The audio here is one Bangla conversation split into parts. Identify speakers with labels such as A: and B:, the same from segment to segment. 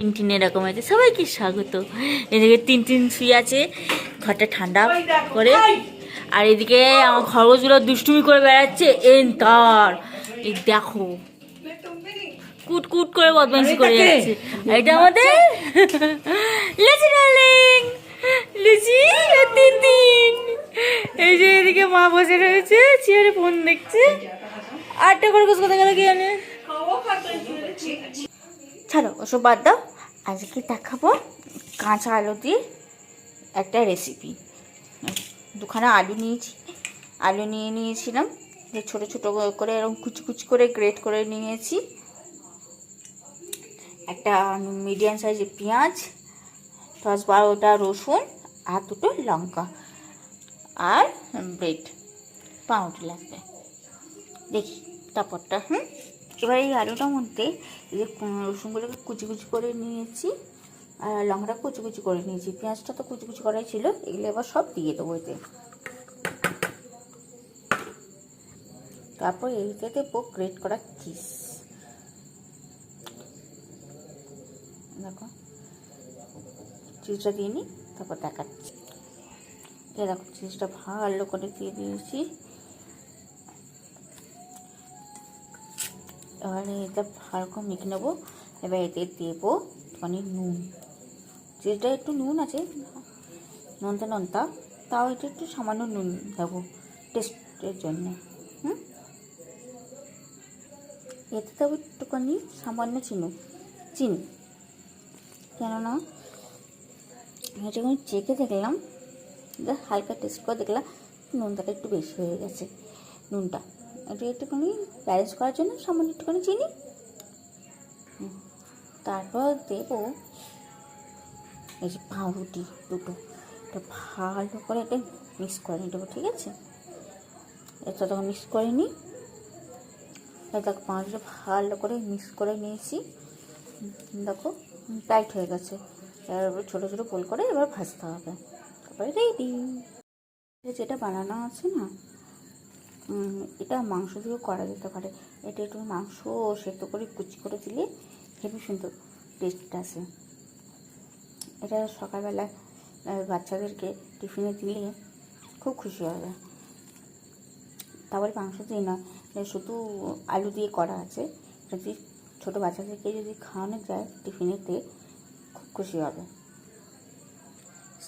A: টিন এরকম আছে। সবাইকে স্বাগত। এদিকে তিন তিন শুয়ে আছে ঘরটা ঠান্ডা করে। আর এদিকে আমার খরগোশগুলো দুষ্টুমি করে বেড়াচ্ছে এন তার এই দেখো কুট কুট করে বদমাইশি করে যাচ্ছে। এটা আমাদের লুচি ডার্লিং। লুচি তিন তিন এই যে এদিকে মা বসে রয়েছে চেয়ারে ফোন দেখছে। আটটা খরগোশ কোথায় গেল কি জানে? ছাড়ো ওসব বাদ দাও। আজকে দেখাবো কাঁচা আলু দিয়ে একটা রেসিপি দুখানা আলু নিয়েছি। আলু নিয়ে নিয়েছিলাম। যে ছোটো ছোটো করে এরকম কুচি করে গ্রেট করে নিয়েছি। একটা মিডিয়াম সাইজের পেঁয়াজ, দশ বারোটা রসুন আর দুটো লঙ্কা আর ব্রেড পাউরুটি লাগবে। দেখি, তারপরটা, হুম? এবার এই আলুটার মধ্যে যে রসুনগুলোকে কুচি কুচি করে নিয়েছি আর লঙ্কাটা কুচি কুচি করে নিয়েছি। পেঁয়াজটা তো কুচি কুচি করাই ছিল, এগুলো এবার সব দিয়ে দেবো এতে। তারপর এইতে দেবো গ্রেট করা চিজ দেখো, চিজটা দিয়ে নিই তারপর দেখাচ্ছি। দেখো, চিজটা ভালো করে দিয়ে দিয়েছি। এবারে এটা ভালো করে মেখে নেব। এবার এতে দেবো একটুখানি নুন। যেটা একটু নুন আছে, নোনতা নোনতা, তাও এটা একটু সামান্য নুন দেবো টেস্টের জন্য। হুম? এতে দেবো একটুখানি সামান্য চিনি। চিনি। কেননা যখন চেখে দেখলাম, হালকা টেস্ট করে দেখলাম নুনটাটা একটু বেশি হয়ে গেছে। নুনটা। এটা একটুখানি ব্যালেন্স করার জন্য সামান্য একটুখানি চিনি। তারপর দেবো এই যে পাউরুটি দুটো। এটা ভালো করে এটা মিক্স করে নিয়ে দেবো, ঠিক আছে? এটা তখন মিক্স করে নিই দেখো পাউরুটিটা ভালো করে মিক্স করে নিয়েছি। দেখো, টাইট হয়ে গেছে। এবার ছোটো ছোটো গোল করে এবার ভাজতে হবে। তারপরে রেডি যেটা বানানো আছে না এটা মাংস দিয়েও করা যেতে পারে। এটা একটু মাংস সেদ্ধ করে কুচি করে দিলে হেবি সুন্দর টেস্ট আসে। এটা সকালবেলা বাচ্চাদেরকে টিফিনে দিলে খুব খুশি হবে। তারপরে মাংস দিয়ে নয় শুধু আলু দিয়ে করা আছে। যদি ছোটো বাচ্চাদেরকে যদি খাওয়ানো যায় টিফিনেতে খুব খুশি হবে।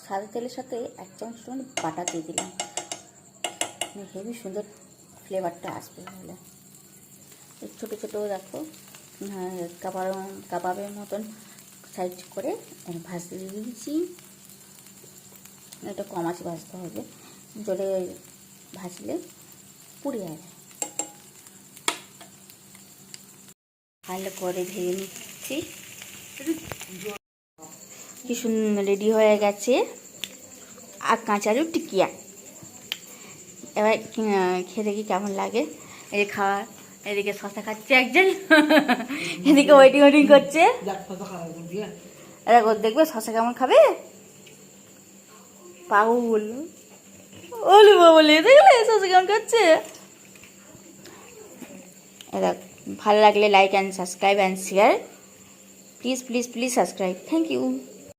A: সাদা তেলের সাথে এক চামচ মানে বাটা দিয়ে দিলাম। হেভি সুন্দর ফ্লেভারটা আসবে তাহলে। ছোটো ছোটো দেখো হ্যাঁ, কাবাব কাবাবের মতন সাইজ করে ভাজতে দিয়ে দিয়েছি। এটা কম আছে ভাজতে হবে জলে ভাজলে পুড়ে যাবে। ভালো করে ভেজে নিচ্ছি। কি সুন্দর রেডি হয়ে গেছে। আর কাঁচালু টিকিয়া। এবার খেতে কি- খেয়ে দেখি কেমন লাগে। এই খাওয়া এদিকে শশা খাচ্ছে একজন। এদিকে ওয়েটিং ওয়েটিং করছে। এরা দেখবে শশা কেমন খাবে? পাগল। ওলি বলে দেখলে শশা কেমন খাচ্ছে? এরা ভালো লাগলে like and subscribe and share please please please subscribe thank you